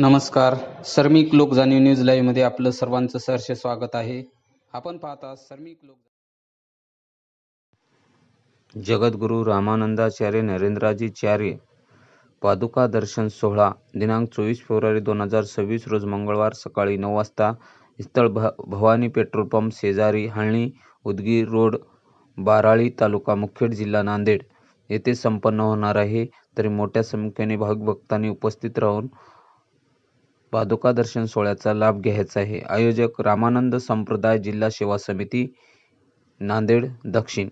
नमस्कार. सर्मिक लोक जाणीव न्यूज लाईव्हमध्ये आपलं सर्वांचं सहर्ष स्वागत आहे. आपण पाहता सर्मिक लोक जगद्गुरू रामानंदाचार्य नरेंद्राजीचार्य पादुका दर्शन सोहळा दिनांक चोवीस फेब्रुवारी दोन हजार सव्वीस रोज मंगळवार सकाळी नऊ वाजता स्थळ भ भवानी पेट्रोल पंप शेजारी हाळणी उदगीर रोड बाराळी तालुका मुखेड जिल्हा नांदेड येथे संपन्न होणार आहे. तरी मोठ्या संख्येने भाविक भक्तांनी उपस्थित राहून पादुका दर्शन सोहळ्याचा लाभ घ्यायचा आहे. आयोजक रामानंद संप्रदाय जिल्हा सेवा समिती नांदेड दक्षिण.